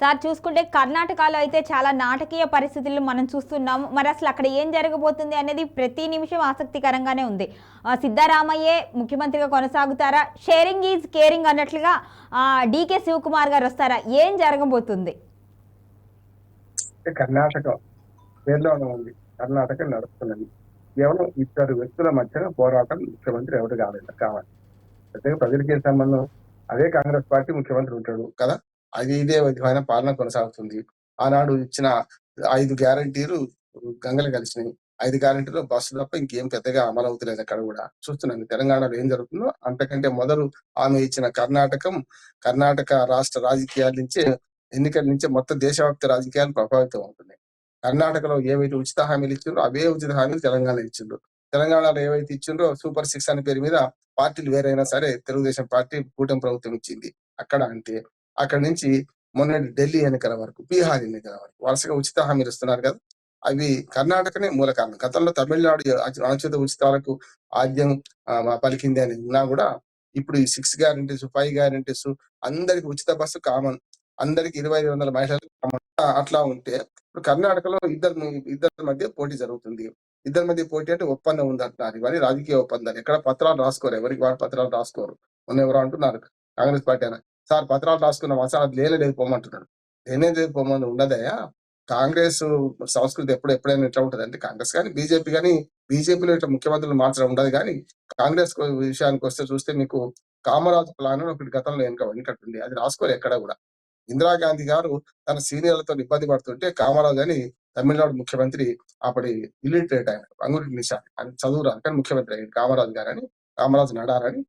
Sir చూసుకుంటే కర్ణాటకలో అయితే చాలా నాటకీయ పరిస్థితులు మనం చూస్తున్నాము. మరి అసలు అక్కడ ఏం జరగబోతుంది అనేది ప్రతి నిమిషం ఆసక్తికరంగానే ఉంది. సిద్ధరామయ్యే ముఖ్యమంత్రిగా కొనసాగుతారా? షేరింగ్ ఈజ్ కేరింగ్ అన్నట్లుగా ఆ, డీకే శివకుమార్ గారు వస్తారా? ఏం జరగబోతుంది? కర్ణాటక పేర్లోనే ఉంది. కర్ణాటక నడుస్తున్నది. కేవలం ఇద్దరు వ్యక్తుల మధ్యన పోరాటం ముఖ్యమంత్రి ఎవరు కాలేదు కావాలి. ప్రత్యేక ప్రజలకి సంబంధం? అదే కాంగ్రెస్ పార్టీ ముఖ్యమంత్రి ఉంటాడు. కదా? అది ఇదే విధమైన పాలన కొనసాగుతుంది. ఆనాడు ఇచ్చిన ఐదు గ్యారంటీలు గంగలు కలిసినాయి ఐదు గ్యారంటీలు బస్సు తప్ప ఇంకేం పెద్దగా అమలు అవుతలేదు అక్కడ కూడా. చూస్తున్నాను తెలంగాణలో ఏం జరుగుతుందో అంతకంటే మొదలు ఆమె ఇచ్చిన కర్ణాటకం కర్ణాటక రాష్ట్ర రాజకీయాల నుంచే ఎన్నికల నుంచి మొత్తం దేశవ్యాప్త రాజకీయాలు ప్రభావితం అవుతున్నాయి. కర్ణాటకలో ఏవైతే ఉచిత హామీలు ఇచ్చిండ్రో అవే ఉచిత హామీలు తెలంగాణలో ఇచ్చిండ్రు. తెలంగాణలో ఏవైతే ఇచ్చిండ్రో సూపర్ సిక్స్ అనే పేరు మీద పార్టీలు వేరైనా సరే తెలుగుదేశం పార్టీ కూటమి ప్రభుత్వం ఇచ్చింది. అక్కడ అంటే అక్కడ నుంచి మొన్న ఢిల్లీ ఎన్నికల వరకు బీహార్ ఎన్నికల వరకు వరుసగా ఉచిత హామీలు ఇస్తున్నారు కదా. అవి కర్ణాటకనే మూల కారణం. గతంలో తమిళనాడు అనుచిత ఉచితాలకు ఆద్యం పలికింది అని ఉన్నా కూడా ఇప్పుడు ఈ సిక్స్ గ్యారంటీస్ ఫైవ్ గ్యారంటీస్ అందరికి ఉచిత బస్సు కామన్. అందరికి ఇరవై ఐదు వందల మహిళలు కామన్. అట్లా ఉంటే ఇప్పుడు కర్ణాటకలో ఇద్దరు ఇద్దరి మధ్య పోటీ జరుగుతుంది. ఇద్దరి మధ్య పోటీ అంటే ఒప్పందం ఉంది అంటున్నారు ఇవన్నీ రాజకీయ ఒప్పందాలు. ఎక్కడ పత్రాలు రాసుకోరు ఎవరికి వాడు పత్రాలు రాసుకోరు. మొన్న ఎవరు అంటున్నారు కాంగ్రెస్ పార్టీ అని. సార్ పత్రాలు రాసుకున్నాం సార్ అది లేనే లేదు పోమంటున్నాడు. లేనే లేదు పోమని ఉండదయా కాంగ్రెస్ సంస్కృతి ఎప్పుడు ఎప్పుడైనా ఎట్లా ఉంటుంది అంటే కాంగ్రెస్ కానీ బీజేపీ కానీ బీజేపీలో ఇట్లా ముఖ్యమంత్రులు మాత్రం ఉండదు కానీ కాంగ్రెస్ విషయానికి వస్తే చూస్తే మీకు కామరాజు ప్లాన్ ఒకటి గతంలో వెనుక వెనుకట్టుంది అది రాసుకోరు ఎక్కడ కూడా. ఇందిరాగాంధీ గారు తన సీనియర్లతో ఇబ్బంది పడుతుంటే కామరాజు అని తమిళనాడు ముఖ్యమంత్రి అప్పటి ఇల్లిటరేట్ ఆయన అంగుటి నిషా అని చదువు రాదు కానీ ముఖ్యమంత్రి అయ్యాడు కామరాజు గారు అని కామరాజు నడారని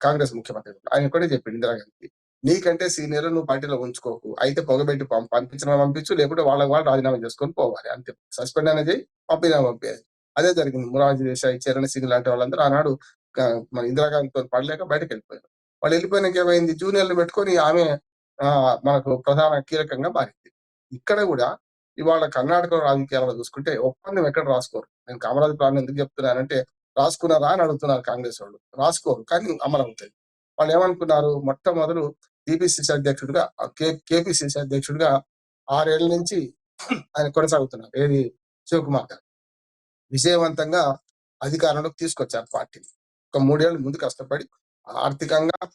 కాంగ్రెస్ ముఖ్యమంత్రి. ఆయన కూడా చెప్పింది ఇందిరాగాంధీ నీకంటే సీనియర్ నువ్వు పార్టీలో ఉంచుకోకు. అయితే పొగబెట్టి పం- పంపించిన పంపించు లేకుంటే వాళ్ళకి వాళ్ళు రాజీనామా చేసుకొని పోవాలి అంతే. సస్పెండ్ అనేది పంపినా పంపేది అదే జరిగింది. మురాజీ దేశాయి చరణ్ సింగ్ లాంటి వాళ్ళందరూ ఆనాడు మన ఇందిరాగాంధీతో పడలేక బయటకు వెళ్ళిపోయారు వాళ్ళు వెళ్ళిపోయినాక ఏమైంది? జూనియర్లు పెట్టుకొని ఆమె ఆ మనకు ప్రధాన కీలకంగా మారింది. ఇక్కడ కూడా ఇవాళ కర్ణాటక రాజకీయాలలో చూసుకుంటే ఒప్పందం ఎక్కడ రాసుకోరు. నేను కామరాజు ప్రాణం ఎందుకు చెప్తున్నానంటే రాసుకున్నారా అని అడుగుతున్నారు కాంగ్రెస్ వాళ్ళు. రాసుకోరు. కానీ అమలవుతాయి వాళ్ళు ఏమనుకున్నారు మొట్టమొదలు టీపీసీసీ అధ్యక్షుడిగా కే- కేపీసీసీ అధ్యక్షుడిగా ఆరేళ్ళ నుంచి ఆయన కొనసాగుతున్నారు. ఏది? శివకుమార్ గారు. విజయవంతంగా అధికారంలోకి తీసుకొచ్చారు పార్టీని ఒక మూడేళ్ళు ముందు కష్టపడి ఆర్థికంగా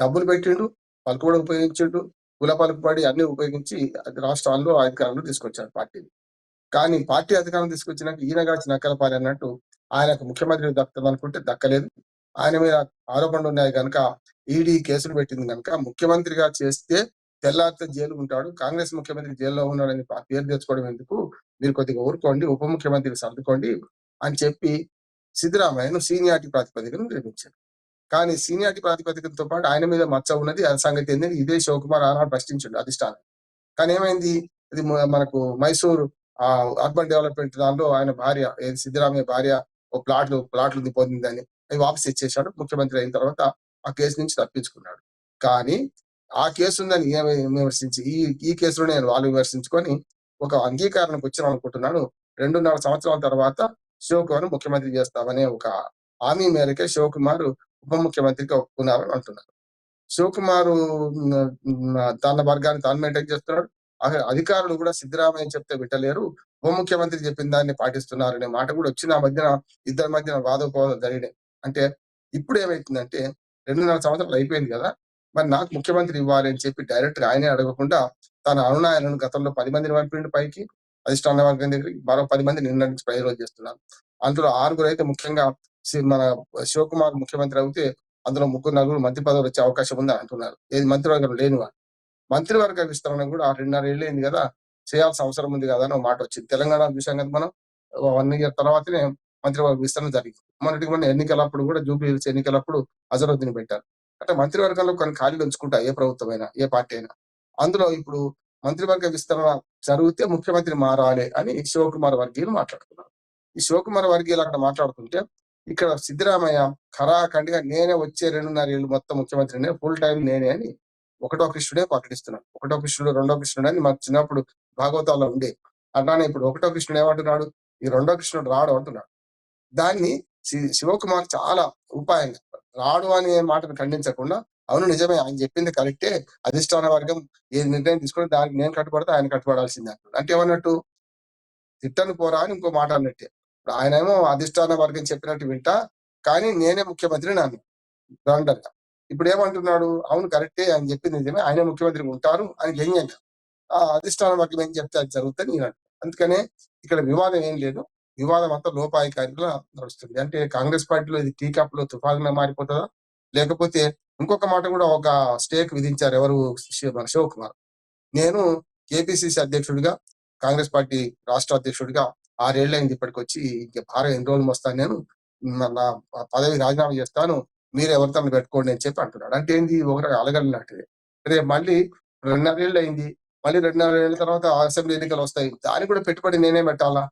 డబ్బులు పెట్టిండు పలుకుబడి ఉపయోగించిండు కుల పలుకుబడి అన్ని ఉపయోగించి రాష్ట్రాల్లో అధికారంలో తీసుకొచ్చారు పార్టీని కానీ పార్టీ అధికారం తీసుకొచ్చినాక ఈయనగాచి నక్కలపాలి అన్నట్టు ఆయనకు ముఖ్యమంత్రి దక్కుతుంది అనుకుంటే దక్కలేదు. ఆయన మీద ఆరోపణలు ఉన్నాయి కనుక ఈడీ కేసులు పెట్టింది కనుక ముఖ్యమంత్రిగా చేస్తే తెల్లారితే జైలు ఉంటాడు కాంగ్రెస్ ముఖ్యమంత్రి జైల్లో ఉన్నాడని పేరు తెచ్చుకోవడం ఎందుకు? మీరు కొద్దిగా ఊరుకోండి ఉప ముఖ్యమంత్రిని సర్దుకోండి అని చెప్పి సిద్ధరామయ్యను సీనియారిటీ ప్రాతిపదికను నిర్మించారు కానీ సీనియారిటీ ప్రాతిపదికతో పాటు ఆయన మీద మచ్చ ఉన్నది ఆ సంగతి ఏంటంటే ఇదే శివకుమార్ ఆనాడు ప్రశ్నించండు అధిష్టానం. కానీ ఏమైంది? ఇది మనకు మైసూరు ఆ అర్బన్ డెవలప్మెంట్ దానిలో ఆయన భార్య సిద్ధరామయ్య భార్య ఓ ప్లాట్లు ప్లాట్లు పొందిందని వాపసు ఇచ్చేశాడు ముఖ్యమంత్రి అయిన తర్వాత ఆ కేసు నుంచి తప్పించుకున్నాడు. కానీ ఆ కేసు ఉందని విమర్శించి ఈ ఈ కేసులో నేను వాళ్ళు విమర్శించుకొని ఒక అంగీకారానికి వచ్చిన అనుకుంటున్నాను రెండున్నర సంవత్సరాల తర్వాత శివకుమార్ ముఖ్యమంత్రి చేస్తామనే ఒక హామీ మేరకే శివకుమార్ ఉప ముఖ్యమంత్రిగా ఒప్పుకున్నారని అంటున్నారు. శివకుమార్ తన వర్గాన్ని తాను మెయింటైన్ చేస్తున్నాడు. అధికారులు కూడా సిద్ధరామయ్య చెప్తే వింటలేరు ఉప ముఖ్యమంత్రి చెప్పిన దాన్ని పాటిస్తున్నారనే మాట కూడా వచ్చిన మధ్యన ఇద్దరి మధ్యన వాదోపవాదాలు జరిగినాయి. అంటే ఇప్పుడు ఏమైతుందంటే రెండున్నర సంవత్సరాలు అయిపోయింది కదా మరి నాకు ముఖ్యమంత్రి ఇవ్వాలి అని చెప్పి డైరెక్ట్‌గా ఆయనే అడగకుండా తన అనునాయాలను గతంలో పది మందిని పంపిండు పైకి అధిష్టాన వర్గం దగ్గరికి మరో పది మంది నిన్న నుంచి ప్రయోజనం చేస్తున్నారు. అందులో ఆరుగురు అయితే ముఖ్యంగా సి- మన శివకుమార్ ముఖ్యమంత్రి అయితే అందులో ముగ్గురు నలుగురు మంత్రి పదవులు వచ్చే అవకాశం ఉందని అంటున్నారు. ఏది మంత్రివర్గం లేని వాళ్ళు. మంత్రివర్గ విస్తరణ కూడా రెండున్నర ఏళ్ళు అయింది కదా చేయాల్సిన అవసరం ఉంది కదా అని ఒక మాట వచ్చింది. తెలంగాణ చూసాం కదా మనం వన్ ఇయర్ తర్వాతనే మంత్రివర్గ విస్తరణ జరిగింది. మొన్నటికి మొన్న ఎన్నికలప్పుడు కూడా జూబ్లీ హిల్స్ ఎన్నికలప్పుడు అజరుద్దీన్ పెట్టారు. అంటే మంత్రివర్గంలో కొన్ని ఖాళీలు ఉంచుకుంటా ఏ ప్రభుత్వం అయినా ఏ పార్టీ అయినా. అందులో ఇప్పుడు మంత్రివర్గ విస్తరణ జరిగితే ముఖ్యమంత్రి మారాలి అని శివకుమార్ వర్గీయులు మాట్లాడుతున్నారు. ఈ శివకుమార్ వర్గీయులు అక్కడ మాట్లాడుతుంటే ఇక్కడ సిద్ధరామయ్య ఖరాఖండిగా నేనే వచ్చే రెండున్నర ఏళ్ళు మొత్తం ముఖ్యమంత్రినే ఫుల్ టైం నేనే అని ఒకటో కృష్ణుడే ప్రకటిస్తున్నాడు. ఒకటో కృష్ణుడు రెండో కృష్ణుడు అని మాకు చిన్నప్పుడు భాగవతాల్లో ఉండే. అట్లానే ఇప్పుడు ఒకటో కృష్ణుడు ఏమంటున్నాడు? ఈ రెండో కృష్ణుడు రాడు అంటున్నాడు. దాన్ని శివకుమార్ చాలా ఉపాయంగా రాడు అనే మాటను ఖండించకుండా అవును నిజమే ఆయన చెప్పింది కరెక్టే. అధిష్టాన వర్గం ఏ నిర్ణయం తీసుకుని దానికి నేను కట్టుబడితే ఆయన కట్టుబడాల్సిందే అంటే ఏమన్నట్టు తిట్టను పోరా అని ఇంకో మాట అన్నట్టే. ఇప్పుడు ఆయనేమో అధిష్టాన వర్గం చెప్పినట్టు వింటా కానీ నేనే ముఖ్యమంత్రి నన్ను గా ఇప్పుడు ఏమంటున్నాడు? అవును కరెక్టే అని చెప్పింది నిజమే ఆయనే ముఖ్యమంత్రి ఉంటారు అని వ్యంగ్యంగా. ఆ అధిష్టాన వర్గం ఏం చెప్తే అది జరుగుతుంది నేను అందుకనే ఇక్కడ వివాదం ఏం లేదు. వివాదం అంతా లోపాయికారిగా నడుస్తుంది. అంటే కాంగ్రెస్ పార్టీలో ఇది టీ కప్లో తుఫానుగా మారిపోతుందా? లేకపోతే ఇంకొక మాట కూడా ఒక స్టేక్ విధించారు ఎవరు? శివ- మన శివకుమార్. నేను కేపీసీసీ అధ్యక్షుడిగా కాంగ్రెస్ పార్టీ రాష్ట్ర అధ్యక్షుడిగా ఆరేళ్ళైంది ఇప్పటికొచ్చి. ఇంక భారీ ఎన్ని రోజులు వస్తాను నేను? నా పదవి రాజీనామా చేస్తాను. మీరు ఎవరితో పెట్టుకోండి అని చెప్పి అంటున్నాడు. అంటే ఏంది? ఒకటి అలగలినట్టుది రేపు మళ్ళీ రెండున్నరేళ్ళు అయింది మళ్ళీ రెండున్నర ఏళ్ళ తర్వాత అసెంబ్లీ ఎన్నికలు వస్తాయి. దానికి కూడా పెట్టుబడి నేనే పెట్టాలా?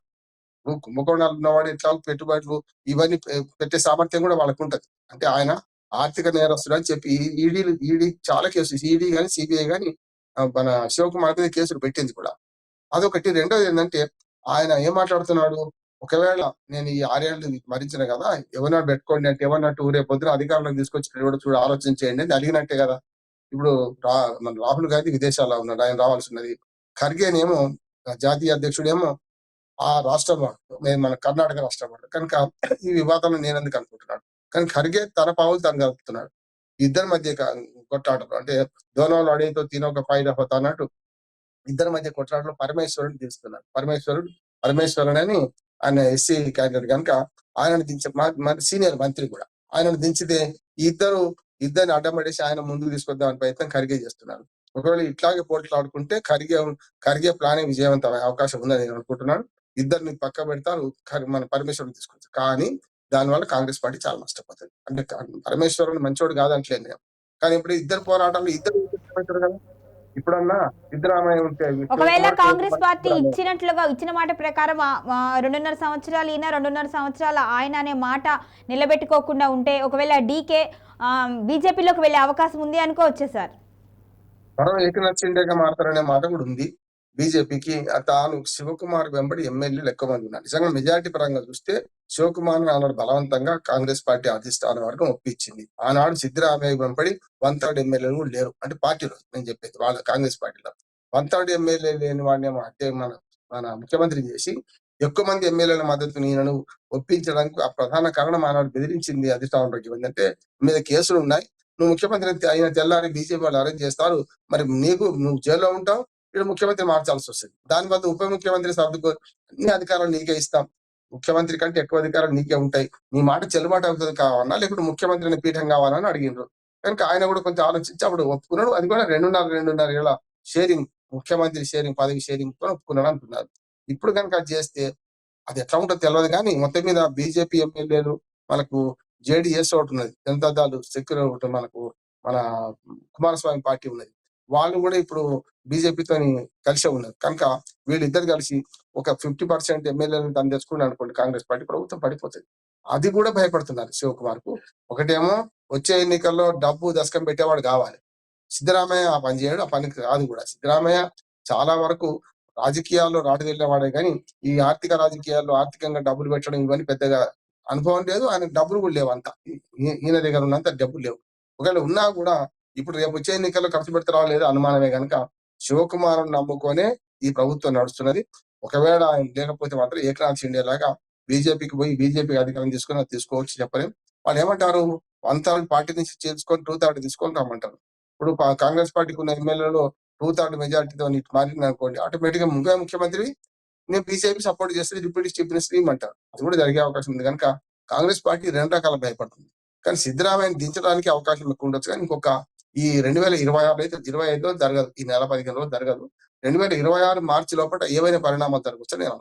నువ్వు కుంభకోణాలు ఉన్నవాడు ఎట్లా పెట్టుబడులు ఇవన్నీ పెట్టే సామర్థ్యం కూడా వాళ్ళకు ఉంటది అంటే ఆయన ఆర్థిక నేరస్తుడు అని చెప్పి ఈడీ ఈడీ చాలా కేసులు. ఈడీ కానీ సిబిఐ కానీ మన శివకుమార్ మీద కేసులు పెట్టింది కూడా. అదొకటి. రెండోది ఏంటంటే ఆయన ఏం మాట్లాడుతున్నాడు? ఒకవేళ నేను ఈ ఆరేళ్ళు మరించిన కదా ఎవరినాడు పెట్టుకోండి అంటే ఏమన్నట్టు రేపు పొద్దున అధికారంలోకి తీసుకొచ్చి కూడా చూడ ఆలోచన చేయండి అని అడిగినట్టే కదా. ఇప్పుడు రా మన రాహుల్ గాంధీ విదేశాల్లో ఉన్నాడు. ఆయన రావాల్సి ఉన్నది. ఖర్గేనేమో జాతీయ అధ్యక్షుడేమో ఆ రాష్ట్రం మన కర్ణాటక రాష్ట్రం కనుక ఈ వివాదంలో నేను ఎందుకు అనుకుంటున్నాడు కానీ ఖర్గే తన పావులు తను కలుపుతున్నాడు. ఇద్దరి మధ్య క- కొట్లాటలు అంటే దోనోలు అడిగితో తినొక పై అవుతా అన్నట్టు ఇద్దరి మధ్య కొట్లాటలో పరమేశ్వరుని తీస్తున్నాడు పరమేశ్వరుడు పరమేశ్వరుడు అని ఆయన ఎస్సీ క్యాండిడేట్ కనుక ఆయనను దించే మన సీనియర్ మంత్రి కూడా ఆయనను దించితే ఇద్దరు ఇద్దరిని అడ్డమడేసి ఆయన ముందుకు తీసుకొద్దామని ప్రయత్నం ఖర్గే చేస్తున్నారు ఒకవేళ ఇట్లాగే పోట్లాడుకుంటే ఖర్గే ఖర్గే ప్లానే విజయవంతమయ్యే అవకాశం ఉందని నేను అనుకుంటున్నాను. ఇద్దరిని పక్క పెడతారు. ఖర్- మన పరమేశ్వరుని తీసుకొచ్చారు కానీ దానివల్ల కాంగ్రెస్ పార్టీ చాలా నష్టపోతుంది. అంటే పరమేశ్వరుని మంచోడు కాదంటలేదు నేను. కానీ ఇప్పుడు ఇద్దరు పోరాటాలు ఇద్దరు కదా? ఇప్పుడన్నా సిద్ధరామయ్య ఉంటే ఒకవేళ కాంగ్రెస్ పార్టీ. ఇచ్చినట్లుగా ఇచ్చిన మాట ప్రకారం రెండున్నర సంవత్సరాలు ఈయన రెండున్నర సంవత్సరాలు ఆయన అనే మాట నిలబెట్టుకోకుండా ఉంటే ఒకవేళ డీకే బీజేపీలోకి వెళ్ళే అవకాశం ఉంది అనుకోవచ్చు సార్? మనం ఏకనాథ్ మారుతారనే మాట కూడా ఉంది. బీజేపీకి తాను శివకుమార్ వెంబడి ఎమ్మెల్యేలు ఎక్కువ మంది ఉన్నారు. నిజంగా మెజారిటీ పరంగా చూస్తే శివకుమార్ ఆనాడు బలవంతంగా కాంగ్రెస్ పార్టీ అధిష్టాన వర్గం ఒప్పించింది. ఆనాడు సిద్ధరామయ్య వెంబడి వన్ థర్డ్ ఎమ్మెల్యేలు కూడా లేరు. అంటే పార్టీలో నేను చెప్పేది వాళ్ళ కాంగ్రెస్ పార్టీలో. వన్ థర్డ్ ఎమ్మెల్యే లేని వాడిని అంటే మన మన ముఖ్యమంత్రి చేసి ఎక్కువ మంది ఎమ్మెల్యేల మద్దతు నేను ఒప్పించడానికి ఆ ప్రధాన కారణం ఆనాడు బెదిరించింది అధిష్టానం వర్గం ఏంటంటే మీద కేసులు ఉన్నాయి. నువ్వు ముఖ్యమంత్రి అయిన తెల్లారి బీజేపీ వాళ్ళు అరెస్ట్ చేస్తారు. మరి నీకు నువ్వు జైల్లో ఉంటావు. ఇక్కడ ముఖ్యమంత్రి మార్చాల్సి వస్తుంది. దాని వల్ల ఉప ముఖ్యమంత్రి సర్దుకో అన్ని అధికారాలు నీకే ఇస్తాం. ముఖ్యమంత్రి కంటే ఎక్కువ అధికారాలు నీకే ఉంటాయి. నీ మాట చెల్లుబాటు అవుతుంది కావాలన్నా లేకపోతే ముఖ్యమంత్రిని పీఠం కావాలని అడిగిండ్రు. కనుక ఆయన కూడా కొంచెం ఆలోచించి అప్పుడు ఒప్పుకున్నాడు. అది కూడా రెండున్నర రెండున్నర ఏళ్ళ షేరింగ్ ముఖ్యమంత్రి షేరింగ్ పదవి షేరింగ్ కూడా ఒప్పుకున్నాడు అంటున్నారు. ఇప్పుడు కనుక అది చేస్తే అది ఎట్లా ఉంటుందో తెలియదు కానీ మొత్తం మీద బీజేపీ ఎమ్మెల్యేలు మనకు జేడీఎస్ ఒకటి ఉన్నది. జనతాదళ్ సెక్యులర్ ఒకటి మనకు మన కుమారస్వామి పార్టీ ఉన్నది. వాళ్ళు కూడా ఇప్పుడు బీజేపీతో కలిసే ఉన్నారు కనుక వీళ్ళిద్దరు కలిసి ఒక ఫిఫ్టీ పర్సెంట్ ఎమ్మెల్యేలను తను తెచ్చుకుని అనుకోండి కాంగ్రెస్ పార్టీ ప్రభుత్వం పడిపోతుంది. అది కూడా భయపడుతున్నారు శివకుమార్కు ఒకటేమో వచ్చే ఎన్నికల్లో డబ్బు దశకం పెట్టేవాడు కావాలి. సిద్ధరామయ్య ఆ పని చేయడు ఆ పనికి రాదు కూడా. సిద్ధరామయ్య చాలా వరకు రాజకీయాల్లో రాటు వెళ్ళేవాడే కానీ ఈ ఆర్థిక రాజకీయాల్లో ఆర్థికంగా డబ్బులు పెట్టడం ఇవన్నీ పెద్దగా అనుభవం లేదు. ఆయన డబ్బులు కూడా లేవు అంత. ఈయన దగ్గర ఉన్నంత డబ్బులు లేవు. ఒకవేళ ఉన్నా కూడా ఇప్పుడు రేపు వచ్చే ఎన్నికల్లో ఖర్చు పెడతారా లేదా అనుమానమే కనుక శివకుమారం నమ్ముకొనే ఈ ప్రభుత్వం నడుస్తున్నది. ఒకవేళ ఆయన లేకపోతే మాత్రం ఏకనాథ్ షిండే లాగా బీజేపీకి పోయి బీజేపీ అధికారం తీసుకొని తీసుకోవచ్చు చెప్పలేం. వాళ్ళు ఏమంటారు? వన్ థర్డ్ పార్టీ నుంచి చేసుకొని టూ థర్డ్ తీసుకొని రమ్మంటారు. ఇప్పుడు కాంగ్రెస్ పార్టీకి ఉన్న ఎమ్మెల్యేలో టూ థర్డ్ మెజార్టీతో మారింది అనుకోండి ఆటోమేటిక్గా ముగ్గురు ముఖ్యమంత్రి నేను బీజేపీ సపోర్ట్ చేస్తే డిప్యూటీ చీఫ్ మినిస్టర్ ఇమ్మంటారు. అది కూడా జరిగే అవకాశం ఉంది. కనుక కాంగ్రెస్ పార్టీ రెండు రకాల భయపడుతుంది. కానీ సిద్ధరామయ్యని దించడానికి అవకాశం ఎక్కువ ఉండొచ్చు. కానీ ఇంకొక ఈ రెండు వేల ఇరవై ఆరు అయితే ఇరవై ఐదులో జరగదు. ఈ నెల పదిహేను రోజులు జరగదు. రెండు వేల ఇరవై ఆరు మార్చి లోపల ఏవైనా పరిణామాలు జరగవచ్చు నేను